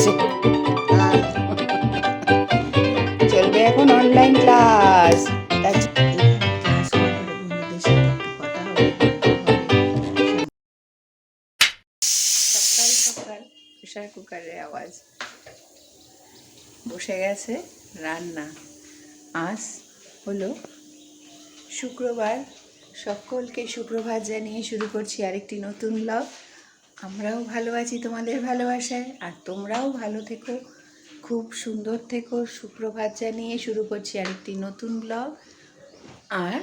হচ্ছে চলবে এখন অনলাইন ক্লাস প্রেশার কুকারের আওয়াজ। বসে গেছে রান্না। আজ হলো শুক্রবার। সকলকে সুপ্রভাত জানিয়ে শুরু করছি আরেকটি নতুন ব্লগ আমরাও ভালো আছি তোমাদের ভালোবাসায়, আর তোমরাও ভালো থেকো, খুব সুন্দর থেকো। সুপ্রভাত জানিয়ে শুরু করছি আরেকটি নতুন ব্লগ আর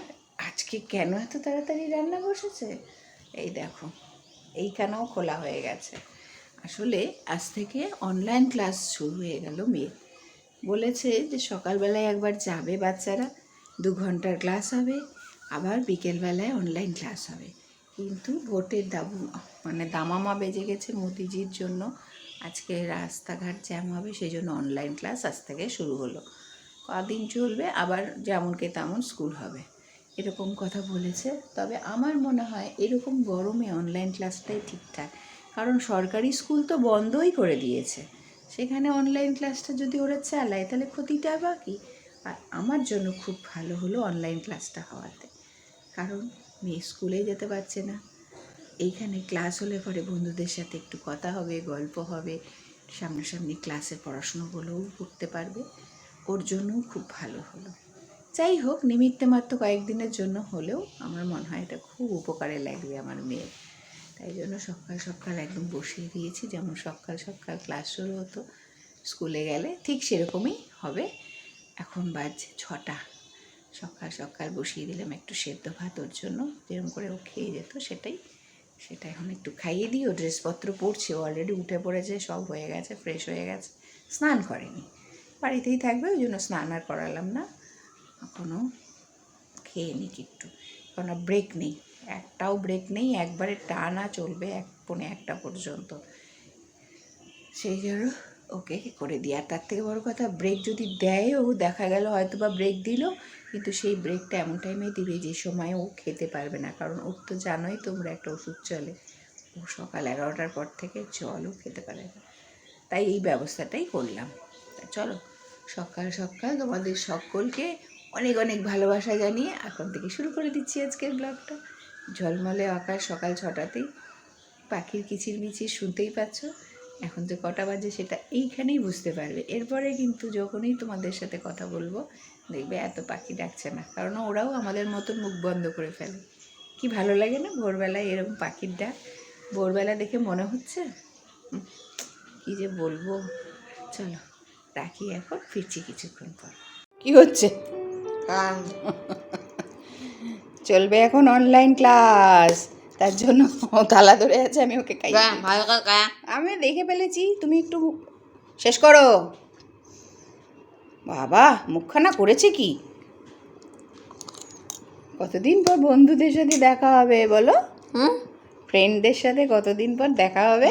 আজকে কেন এত তাড়াতাড়ি রান্না বসেছে? এই দেখো, এইখানেও খোলা হয়ে গেছে। আসলে আজ থেকে অনলাইন ক্লাস শুরু হয়ে গেল মেয়ে। বলেছে যে সকালবেলায় একবার যাবে বাচ্চারা, দু ঘণ্টার ক্লাস হবে, আবার বিকেলবেলায় অনলাইন ক্লাস হবে। কিন্তু ভোটের দাম মানে দামামা বেজে গেছে মোদিজির জন্য। আজকে রাস্তাঘাট জ্যাম হবে সেই জন্য অনলাইন ক্লাস আজ থেকে শুরু হলো। কদিন চলবে, আবার যেমনকে তেমন স্কুল হবে। এরকম কথা বলেছে। তবে আমার মনে হয় এরকম গরমে অনলাইন ক্লাসটাই ঠিকঠাক। কারণ সরকারি স্কুল তো বন্ধই করে দিয়েছে। সেখানে অনলাইন ক্লাসটা যদি ওরা চালায়, তাহলে ক্ষতিটা বা কি আর আমার জন্য খুব ভালো হলো অনলাইন ক্লাসটা হওয়াতে। কারণ মেয়ে স্কুলে যেতে পারছে না। এইখানে ক্লাস হলে পরে বন্ধুদের সাথে একটু কথা হবে, গল্প হবে, সামনাসামনি ক্লাসের পড়াশুনোগুলোও করতে পারবে। ওর জন্যও খুব ভালো হলো। যাই হোক, নিমিত্তে মাত্র কয়েকদিনের জন্য হলেও আমার মনে হয় এটা খুব উপকারে লাগবে আমার মেয়ের। তাই জন্য সকাল সকাল একদম বসিয়ে দিয়েছি, যেমন সকাল সকাল ক্লাস শুরু হতো, স্কুলে গেলে ঠিক সেরকমই হবে। এখন বাজছে ছটা। সকাল সকাল বসিয়ে দিলাম একটু সেদ্ধ ভাত ওর জন্য। যেরকম করে ও খেয়ে যেত সেটাই সেটা এখন একটু খাইয়ে দিই ও ড্রেসপত্র পরছে। অলরেডি উঠে পড়েছে, সব হয়ে গেছে ফ্রেশ হয়ে গেছে। স্নান করেনি। বাড়িতেই থাকবে, ওই জন্য স্নান আর করালাম না। এখনও খেয়ে নিক একটু। কারণ ব্রেক নেই। একটাও ব্রেক নেই, একবারে টানা চলবে এক, পৌনে একটা পর্যন্ত। সেই জন্য ওকে, করে দিই। আর তার থেকে বড় কথা ব্রেক যদি দেয়ও, দেখা গেল হয়তো বা ব্রেক দিল, কিন্তু সেই ব্রেকটা এমন টাইমে দিবে যে সময় ও খেতে পারবে না। কারণ ওর তো জানোই তোমরা একটা ওষুধ চলে। ও সকাল এগারোটার পর থেকে জলও খেতে পারে না। তাই এই ব্যবস্থাটাই করলাম। চলো, সকাল সকাল তোমাদের সকলকে অনেক অনেক ভালোবাসা জানিয়ে এখন থেকে শুরু করে দিচ্ছি আজকের ব্লগটা ঝলমলে আকাশ সকাল ছটাতেই। পাখির কিচির মিচির শুনতেই পাচ্ছ। এখন যে কটা বাজে সেটা এইখানেই বুঝতে পারবে। এরপরে কিন্তু যখনই তোমাদের সাথে কথা বলব দেখবে এত পাখি ডাকছে না। কারণ ওরাও আমাদের মতন মুখ বন্ধ করে ফেলে। কি ভালো লাগে না ভোরবেলায় এরকম পাখির ডাক? ভোরবেলা দেখে মনে হচ্ছে? কি যে বলব? চলো রাখি এখন ফিরছি কিছুক্ষণ পর। কি হচ্ছে? চলবে এখন অনলাইন ক্লাস তার জন্য তালা ধরে আছে আমি ওকে খাই আমি দেখে ফেলেছি তুমি একটু শেষ করো। বাবা মুখখানা করেছে কি? কতদিন পর বন্ধুদের সাথে দেখা হবে বলো? হুম? ফ্রেন্ডদের সাথে কতদিন পর দেখা হবে?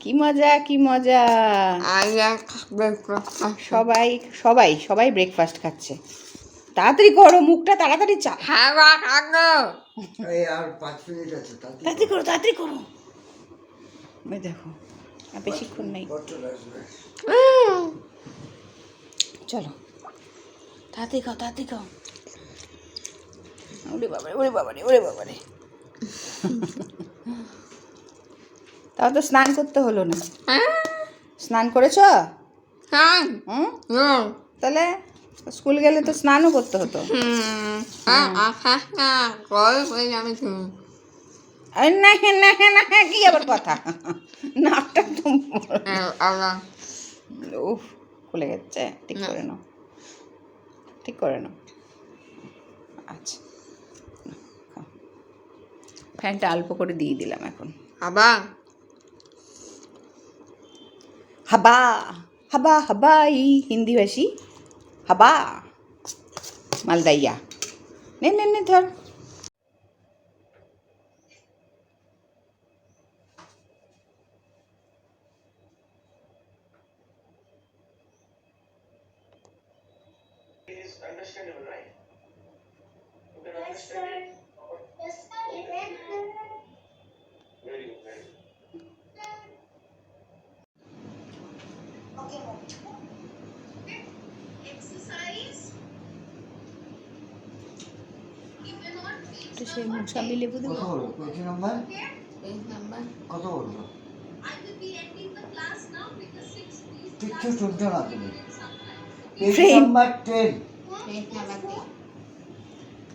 কি মজা কি মজা। সবাই সবাই সবাই ব্রেকফাস্ট খাচ্ছে। তাড়াতাড়ি করো মুখটা তাড়াতাড়ি চা। খাওয়া খাব এই আর পাঁচ মিনিট আছে তাড়াতাড়ি করো। তাড়াতাড়ি করো ওই দেখো আর বেশিক্ষণ নেই। চলো তাড়াতাড়ি খাও তাড়াতাড়ি খাও। ওরে বাবারে ওরে বাবারে ওরে বাবারে। তাও তো স্নান করতে হলো না। স্নান করেছ? হ্যাঁ। হুম? হুম তাহলে স্কুল গেলে তো স্নানও করতে হতো। না না না কি আবার কথা? নাকটা তো উফ খুলে গেছে। ঠিক করে নাও। ঠিক করে নাও। আচ্ছা। ফ্যানটা অল্প করে দিয়ে দিলাম এখন। হাবা। হাবা হাবা হাবাই হিন্দি ভাষী হাবা মালদাইয়া নে নে নে একটু সে লেবু কত দেবো বলব পেজ নাম্বার? Page number. কত বলব কিচ্ছু শুনছো না তুমি? Page number ten page number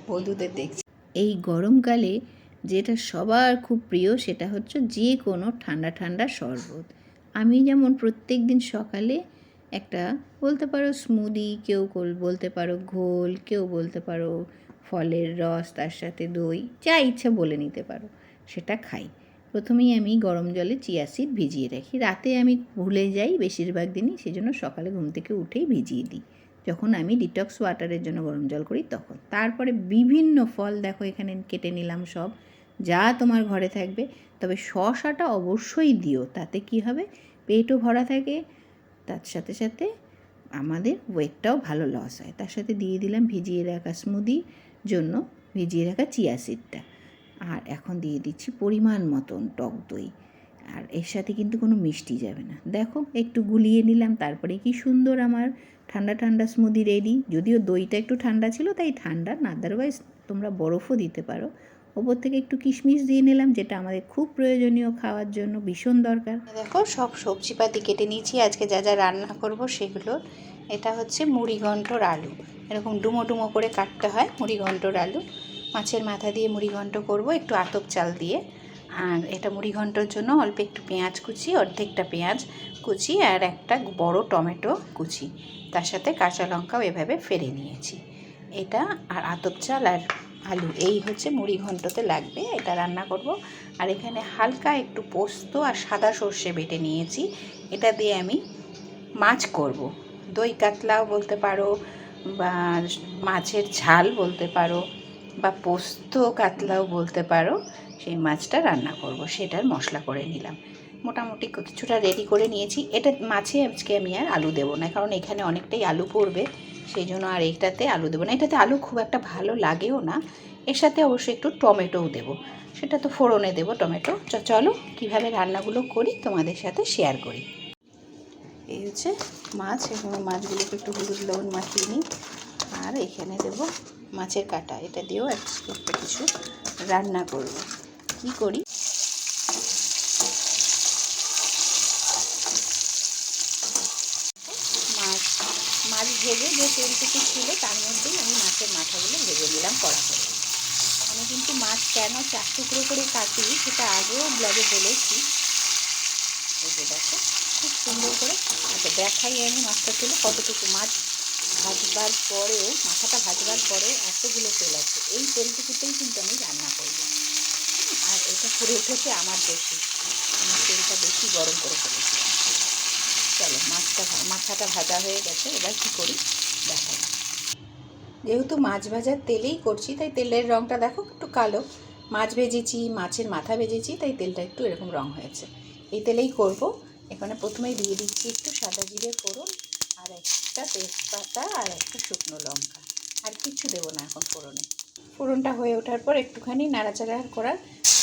বধূদের দেখছি। এই গরমকালে যেটা সবার খুব প্রিয় সেটা হচ্ছে যে কোনো ঠান্ডা ঠান্ডা শরবত। আমি যেমন প্রত্যেক দিন সকালে একটা বলতে পারো স্মুদি কেউ বলতে পারো ঘোল কেউ বলতে পারো ফলের রস, তার সাথে দই, যা ইচ্ছা বলে নিতে পারো, সেটা খাই। প্রথমেই আমি গরম জলে চিয়া সিড ভিজিয়ে রাখি। রাতে আমি ভুলে যাই বেশিরভাগ দিনই, সেজন্য সকালে ঘুম থেকে উঠেই ভিজিয়ে দিই। যখন আমি ডিটক্স ওয়াটারের জন্য গরম জল করি, তখন। তারপরে বিভিন্ন ফল দেখো, এখানে কেটে নিলাম সব। যা তোমার ঘরে থাকবে, তবে শশাটা অবশ্যই দিও, তাতে কি হবে? পেটও ভরা থাকে তার সাথে সাথে আমাদের ওয়েটটাও ভালো লস হয়। তার সাথে দিয়ে দিলাম ভিজিয়ে রাখা স্মুদি জন্য ভিজিয়ে রাখা চিয়া সিডটা আর এখন দিয়ে দিচ্ছি পরিমাণ মতন টক দই। আর এর সাথে কিন্তু কোনো মিষ্টি যাবে না। দেখো, একটু গুলিয়ে নিলাম, তারপরে কি সুন্দর আমার ঠান্ডা ঠান্ডা স্মুদি রেডি যদিও দইটা একটু ঠান্ডা ছিল, তাই ঠান্ডা না আদারওয়াইজ তোমরা বরফও দিতে পারো। ওপর থেকে একটু কিশমিশ দিয়ে নিলাম, যেটা আমাদের খুব প্রয়োজনীয় খাওয়ার জন্য, ভীষণ দরকার। দেখো, সব সবজিপাতি কেটে নিয়েছি। আজকে যা যা রান্না করব সেগুলো, এটা হচ্ছে মুড়িঘণ্টর আলু। এরকম ডুমো ডুমো করে কাটতে হয় মুড়িঘণ্টর আলু। মাছের মাথা দিয়ে মুড়িঘণ্ট করব একটু আতপ চাল দিয়ে। আর এটা মুড়িঘণ্টর জন্য অল্প একটু পেঁয়াজ কুচি, অর্ধেকটা পেঁয়াজ কুচি আর একটা বড় টমেটো কুচি। তার সাথে কাঁচা লঙ্কাও এভাবে ফেরে নিয়েছি। এটা আর আতপ চাল আর আলু। এই হচ্ছে মুড়ি ঘন্টতে লাগবে, এটা রান্না করব। আর এখানে হালকা একটু পোস্ত আর সাদা সর্ষে বেটে নিয়েছি। এটা দিয়ে আমি মাছ করব। দই কাতলাও বলতে পারো, বা মাছের ঝাল বলতে পারো, বা পোস্ত কাতলাও বলতে পারো, সেই মাছটা রান্না করব। সেটার মশলা করে নিলাম। মোটামুটি কিছুটা রেডি করে নিয়েছি। এটা মাছে আজকে আমি আর আলু দেবো না, কারণ এখানে অনেকটাই আলু পড়বে। সেই জন্য আর এইটাতে আলু দেবো না। এটাতে আলু খুব একটা ভালো লাগেও না। এর সাথে অবশ্যই একটু টমেটোও দেবো। সেটা তো ফোড়নে দেবো টমেটো। চলো কীভাবে রান্নাগুলো করি তোমাদের সাথে শেয়ার করি। এই হচ্ছে মাছ এখানে মাছগুলোকে একটু হলুদ লবণ মাখিয়ে নিই। আর এখানে দেবো মাছের কাটা। এটা দিয়েও এক- কিছু রান্না করব। কি করি মাছ ভেজে যে তেলটুকু ছিল তার মধ্যেই আমি মাছের মাথাগুলো ভেজে নিলাম কড়া করে। আমি কিন্তু মাছ কেন চার টুকরো করে কাটি সেটা আগেও ব্লগে বলেছি। এই দেখো, খুব সুন্দর করে আচ্ছা দেখাই আমি মাছটা তুলে কতটুকু মাছ ভাজবার পরেও, মাথাটা ভাজবার পরেও এতগুলো তেল আছে। এই তেলটুকুতেই কিন্তু আমি রান্না করব। আর এটা করে উঠেছে আমার বেশি আমি তেলটা বেশি গরম করে ফেলেছি চলো, মাছটা মাথাটা ভাজা হয়ে গেছে, এবার কি করি? দেখাই। যেহেতু মাছ ভাজার তেলেই করছি, তাই তেলের রঙটা দেখো একটু কালো। মাছ ভেজেছি, মাছের মাথা ভেজেছি, তাই তেলটা একটু এরকম রং হয়েছে। এই তেলেই করব। এখানে প্রথমেই দিয়ে দিচ্ছি একটু সাদা জিরে ফোড়ন, আর একটা তেজপাতা, আর একটা শুকনো লঙ্কা। আর কিছু দেবো না এখন ফোড়নে। ফোড়নটা হয়ে ওঠার পর একটুখানি নাড়াচাড়া করার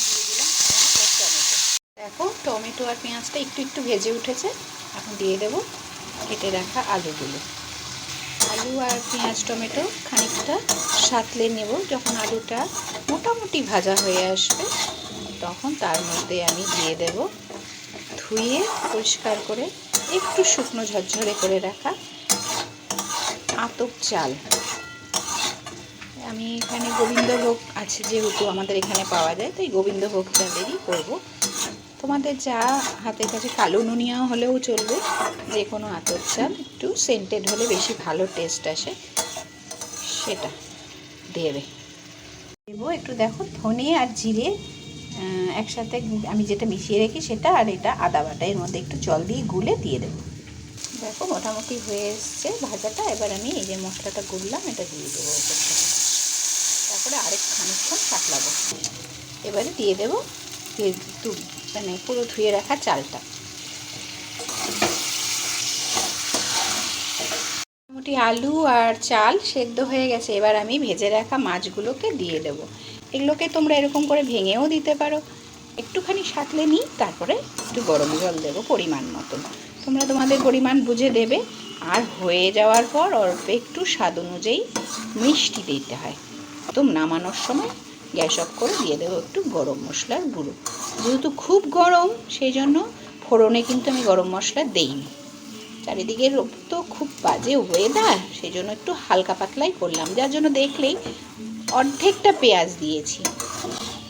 দিয়ে দিলাম পেঁয়াজ আর টমেটো দেখো, টমেটো আর পেঁয়াজটা একটু একটু ভেজে উঠেছে। এখন দিয়ে দেবো কেটে রাখা আলুগুলো। আলু আর পেঁয়াজ, টমেটো খানিকটা সাঁতলে নেব। যখন আলুটা মোটামুটি ভাজা হয়ে আসবে, তখন তার মধ্যে আমি দিয়ে দেব ধুয়ে পরিষ্কার করে একটু শুকনো ঝরঝরে করে রাখা আতপ চাল। আমি এখানে গোবিন্দভোগ আছে যেহেতু আমাদের এখানে পাওয়া যায়, তাই গোবিন্দভোগ চালেরই করব। তোমাদের যা হাতের কাছে কালো নুনিয়া হলেও চলবে, যে কোনো আতর চাল, একটু সেন্টেড হলে বেশি ভালো টেস্ট আসে, সেটা দেবে। দেবো একটু দেখো ধনে আর জিরে একসাথে আমি যেটা মিশিয়ে রেখি সেটা আর এটা আদা বাটা, এর মধ্যে একটু জল দিয়ে গুলে দিয়ে দেবো। দেখো মোটামুটি হয়ে এসছে ভাজাটা, এবার আমি এই যে মশলাটা গুললাম, এটা দিয়ে দেবো তারপরে আরেক খানিকক্ষণ সাতলাবো এবারে দিয়ে দেবো মানে পুরো ধুয়ে রাখা চালটা। মোটামুটি আলু আর চাল সেদ্ধ হয়ে গেছে, এবার আমি ভেজে রাখা মাছগুলোকে দিয়ে দেবো। এগুলোকে তোমরা এরকম করে ভেঙেও দিতে পারো। একটুখানি সাঁতলে নিই, তারপরে একটু গরম জল দেবো পরিমাণ মতন। তোমরা তোমাদের পরিমাণ বুঝে দেবে। আর হয়ে যাওয়ার পর অল্প একটু স্বাদ অনুযায়ী মিষ্টি দিতে হয়। একদম নামানোর সময় গ্যাস অফ করে দিয়ে দেবো একটু গরম মশলার গুঁড়ো। যেহেতু খুব গরম, সেই জন্য ফোড়নে কিন্তু আমি গরম মশলা দেইনি। চারিদিকের তো খুব বাজে ওয়েদার সেই জন্য একটু হালকা পাতলাই করলাম। যার জন্য দেখলেই অর্ধেকটা পেঁয়াজ দিয়েছি।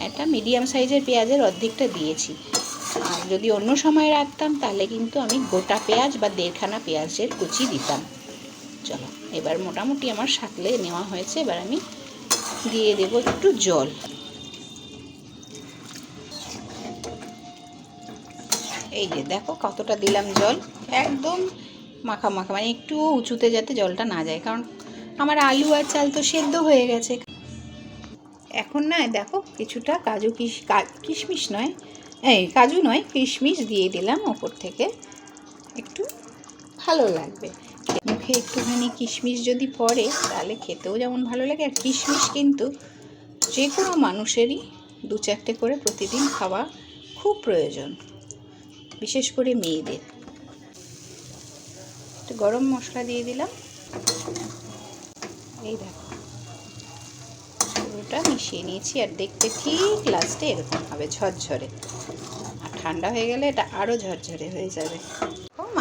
একটা মিডিয়াম সাইজের পেঁয়াজের অর্ধেকটা দিয়েছি। আর যদি অন্য সময় রাখতাম, তাহলে কিন্তু আমি গোটা পেঁয়াজ বা দেড়খানা পেঁয়াজের কুচি দিতাম। চলো, এবার মোটামুটি আমার সাকলে নেওয়া হয়েছে। এবার আমি দিয়ে দেব একটু জল। এই যে দেখো কতটা দিলাম জল। একদম মাখা মাখা মানে একটু উঁচুতে যাতে জলটা না যায়, কারণ আমার আলু আর চাল তো সেদ্ধ হয়ে গেছে। এখন না, দেখো কিছুটা কাজু কিশ কিশমিশ নয়, এই কাজু নয়, কিশমিশ দিয়ে দিলাম ওপর থেকে। একটু ভালো লাগবে। মুখে একটুখানি কিশমিশ যদি পড়ে, তাহলে খেতেও যেমন ভালো লাগে। আর কিশমিশ কিন্তু যে কোনো মানুষেরই দু চারটে করে প্রতিদিন খাওয়া খুব প্রয়োজন, বিশেষ করে মেয়েদের। একটু গরম মশলা দিয়ে দিলাম। এই দেখো, পুরোটা মিশিয়ে নিয়েছি। আর দেখতে ঠিক লাস্টে এরকম হবে, ঝরঝরে। আর ঠান্ডা হয়ে গেলে এটা আরও ঝরঝরে হয়ে যাবে।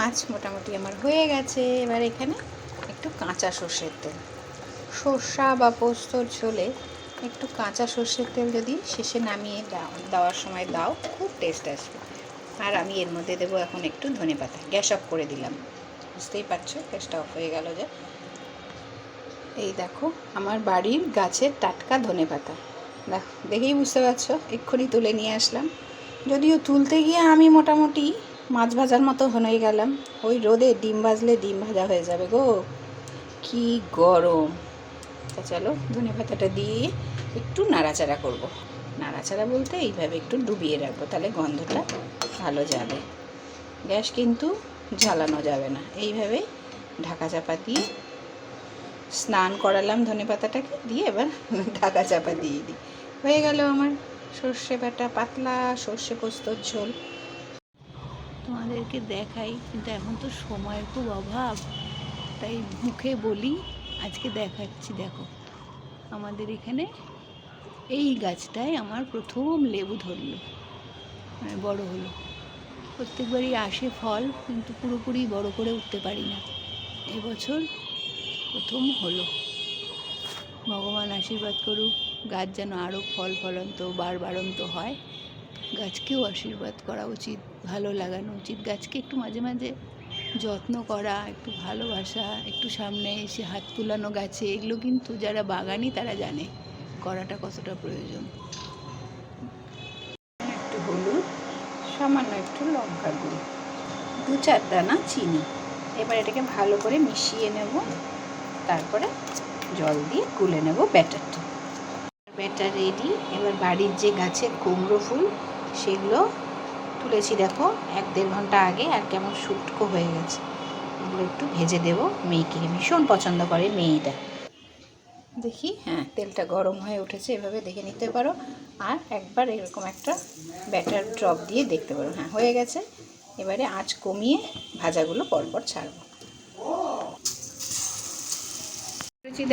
মাছ মোটামুটি আমার হয়ে গেছে। এবার এখানে একটু কাঁচা সর্ষের তেল। সর্ষা বা পোস্তর ঝোলে একটু কাঁচা সর্ষের তেল যদি শেষে নামিয়ে দাও, দেওয়ার সময় দাও, খুব টেস্ট আসবে। আর আমি এর মধ্যে দেবো এখন একটু ধনে পাতা। গ্যাস অফ করে দিলাম। বুঝতেই পারছ? গ্যাসটা অফ হয়ে গেল যে। এই দেখো, আমার বাড়ির গাছের টাটকা ধনে পাতা। দেখো, দেখেই বুঝতে পারছ? এক্ষুনি তুলে নিয়ে আসলাম। যদিও তুলতে গিয়ে আমি মোটামুটি মাছ ভাজার মতো হয়ে গেলাম। ওই রোদে ডিম ভাজলে ডিম ভাজা হয়ে যাবে গো। কি গরম। তা চলো, ধনে পাতাটা দিয়ে একটু নাড়াচাড়া করব। নাড়াচাড়া বলতে এইভাবে একটু ডুবিয়ে রাখব, তাহলে গন্ধটা ভালো যাবে। গ্যাস কিন্তু জ্বালানো যাবে না। এইভাবে ঢাকা চাপা দিয়ে স্নান করালাম ধনে পাতাটাকে, দিয়ে এবার ঢাকা চাপা দিয়ে দিই। হয়ে গেল আমার সর্ষে বাটা, পাতলা সর্ষে পোস্তর ঝোল। তোমাদেরকে দেখাই, কিন্তু এখন তো সময়ের খুব অভাব, তাই মুখে বলি, আজকে দেখাচ্ছি, দেখো। আমাদের এখানে এই গাছটায় আমার প্রথম লেবু ধরলো মানে বড় হলো। প্রত্যেকবারই আসে ফল, কিন্তু পুরোপুরি বড় করে উঠতে পারি না। এবছর প্রথম হলো। ভগবান আশীর্বাদ করুক, গাছ যেন আরও ফল ফলন্ত বার বাড়ন্ত হয়। গাছকেও আশীর্বাদ করা উচিত, ভালো লাগানো উচিত। গাছকে একটু মাঝে মাঝে যত্ন করা, একটু ভালোবাসা, একটু সামনে এসে হাত তুলানো গাছে, এগুলো কিন্তু যারা বাগানি তারা জানে করাটা কতটা প্রয়োজন। একটু হলুদ, সামান্য একটু লঙ্কা গুঁড়ো, দু চার দানা চিনি। এবার এটাকে ভালো করে মিশিয়ে নেব, তারপরে জল দিয়ে গুলে নেব ব্যাটারটা। ব্যাটার রেডি, এবার বাড়ির যে গাছের কুমড়ো ফুল সেগুলো তুলেছি, দেখো, এক দেড় ঘণ্টা আগে, আর কেমন শুটকো হয়ে গেছে। এগুলো একটু ভেজে দেব মেয়েকে। ভীষণ পছন্দ করে মেয়েটা। দেখি হ্যাঁ তেলটা গরম হয়ে উঠেছে, এভাবে দেখে নিতে পারো। আর একবার এরকম একটা ব্যাটার ড্রপ দিয়ে দেখতে পারো। হ্যাঁ হয়ে গেছে। এবারে আঁচ কমিয়ে ভাজাগুলো পরপর ছাড়বো।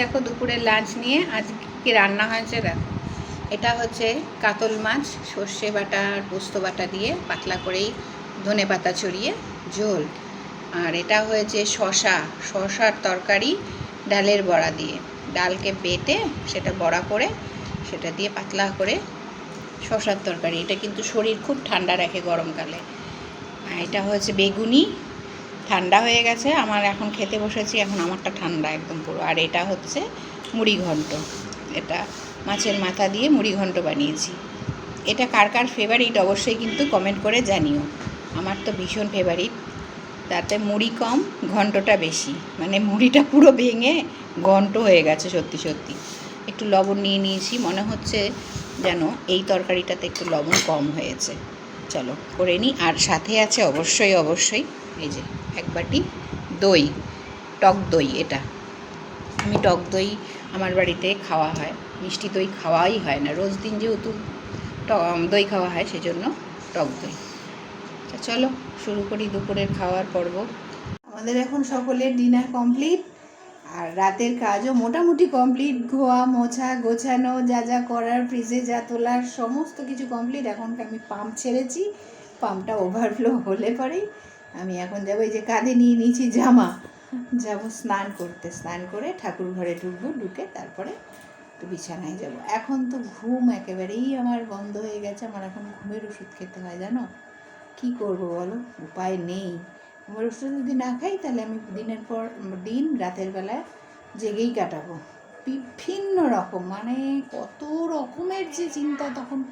দেখো, দুপুরের লাঞ্চ নিয়ে আজকে রান্না হয়েছে, দেখো। এটা হচ্ছে কাতল মাছ, সর্ষে বাটা আর পোস্ত বাটা দিয়ে পাতলা করেই ধনে পাতা ছড়িয়ে ঝোল। আর এটা হয়েছে শশা শশার তরকারি ডালের বড়া দিয়ে। ডালকে বেটে সেটা বড়া করে সেটা দিয়ে পাতলা করে শশার তরকারি। এটা কিন্তু শরীর খুব ঠান্ডা রাখে গরমকালে। আর এটা হয়েছে বেগুনি। ঠান্ডা হয়ে গেছে। আমার এখন খেতে বসেছি, এখন আমারটা ঠান্ডা একদম পুরো। আর এটা হচ্ছে মুড়ি ঘন্ট এটা মাছের মাথা দিয়ে মুড়ি ঘন্ট বানিয়েছি। এটা কার কার ফেভারিট অবশ্যই কিন্তু কমেন্ট করে জানিও। আমার তো ভীষণ ফেভারিট তাতে মুড়ি কম, ঘন্টটা বেশি। মানে মুড়িটা পুরো ভেঙে ঘন্ট হয়ে গেছে সত্যি সত্যি। একটু লবণ নিয়ে নিয়েছি, মনে হচ্ছে যেন এই তরকারিটাতে একটু লবণ কম হয়েছে। চলো, করে নিই আর সাথে আছে অবশ্যই অবশ্যই এই যে এক বাটি দই, টক দই এটা। আমি টক দই আমার বাড়িতে খাওয়া হয়। মিষ্টি দই খাওয়াই হয় না। রোজ দিন যেহেতু দই খাওয়া হয়, সেজন্য টক দই। চলো, শুরু করি দুপুরের খাওয়ার পর্ব। আমাদের এখন সকলের ডিনার কমপ্লিট, আর রাতের কাজও মোটামুটি কমপ্লিট। ধোয়া, মোছা, গোছানো, যা যা করার, ফ্রিজে যা তোলার, সমস্ত কিছু কমপ্লিট। এখন আমি পাম্প ছেড়েছি, পাম্পটা ওভারফ্লো হলে পরেই আমি এখন যাব, এই যে কাঁধে নিয়ে নিয়েছি জামা। যাব স্নান করতে। স্নান করে ঠাকুর ঘরে ঢুকবো, ঢুকে তারপরে একটু বিছানায় যাব। এখন তো ঘুম একেবারেই আমার বন্ধ হয়ে গেছে। আমার এখন ঘুমের ওষুধ খেতে হয়, জানো? কি করব বলো? উপায় নেই। ঘুমের ওষুধ যদি না খাই, তাহলে আমি দিনের পর দিন রাতের বেলায় জেগেই কাটাবো। বিভিন্ন রকম মানে কত রকমের যে চিন্তা তখন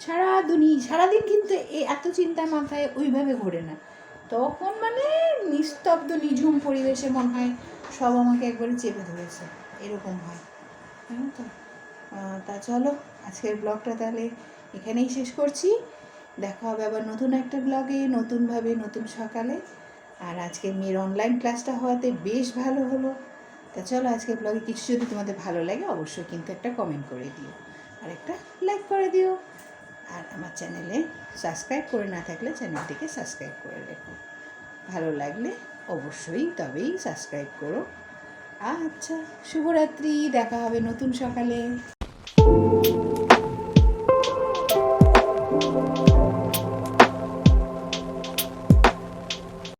সারা দুনি সারাদিন কিন্তু এত চিন্তা মাথায় ওইভাবে ঘোরে না। তখন মানে নিস্তব্ধ, নিঝুম পরিবেশে মনে হয় সব আমাকে একবারে চেপে ধরেছে। এরকম হয়। জানো তো তা চলো, আজকের ব্লগটা তাহলে এখানেই শেষ করছি। দেখা হবে আবার নতুন একটা ব্লগে, নতুনভাবে, নতুন সকালে। আর আজকে মেয়ের অনলাইন ক্লাসটা হওয়াতে বেশ ভালো হলো। তা চলো আজকের ব্লগে কিছু যদি তোমাদের ভালো লাগে, অবশ্যই কিন্তু একটা কমেন্ট করে দিও। আর একটা লাইক করে দিও। আর আমার চ্যানেলে সাবস্ক্রাইব করে না থাকলে চ্যানেলটিকে সাবস্ক্রাইব করে রেখো। ভালো লাগলে অবশ্যই তবেই সাবস্ক্রাইব করো। আচ্ছা শুভরাত্রি দেখা হবে নতুন সকালে।